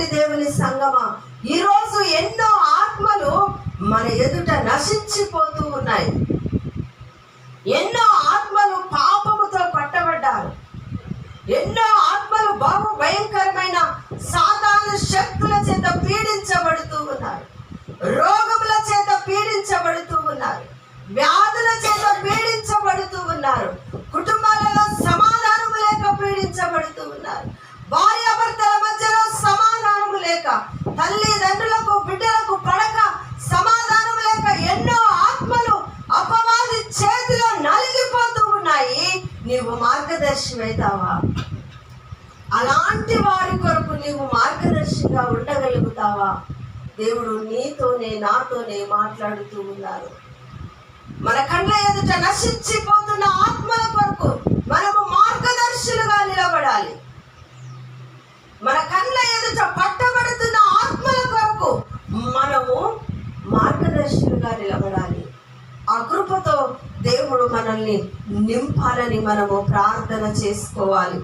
కాబట్టి దేవుని సంగమా? ఈరోజు ఎన్నో ఆత్మలు మన ఎదుట నశించిపోతూ ఉన్నాయి. ఎన్నో ఆత్మలు పాపముతో పట్టబడ్డారు. ఎన్నో ఆత్మలు బహు భయంకరమైన సాధారణ శక్తుల చేత పీడించబడుతూ ఉన్నారు. రోగముల చేత పీడించబడుతూ ఉన్నారు. వ్యాధుల చేత పీడించబడుతూ ఉన్నారు. కుటుంబాలలో సమాధానము లేక పీడించబడుతూ ఉన్నారు. తల్లిదండ్రులకు బిడ్డలకు పడక సమాధానం లేక ఎన్నో ఆత్మలు అపవాది చేతిలో నలిగిపోతూ ఉన్నాయి. నీవు మార్గదర్శివైతావా? అలాంటి వారి కొరకు నీవు మార్గదర్శిగా ఉండగలుగుతావా? దేవుడు నీతోనే నాతోనే మాట్లాడుతూ ఉన్నారు. మన కళ్ళ ఎదుట నశించిపో ఆత్మల కొరకు మనము మార్గదర్శులుగా నిలబడాలి మన కళ్ళ ఎదుట పట్టబడుతున్న ఆత్మల కొరకు మనము మార్గదర్శులుగా నిలబడాలి. ఆ కృపతో దేవుడు మనల్ని నింపాలని మనము ప్రార్థన చేసుకోవాలి.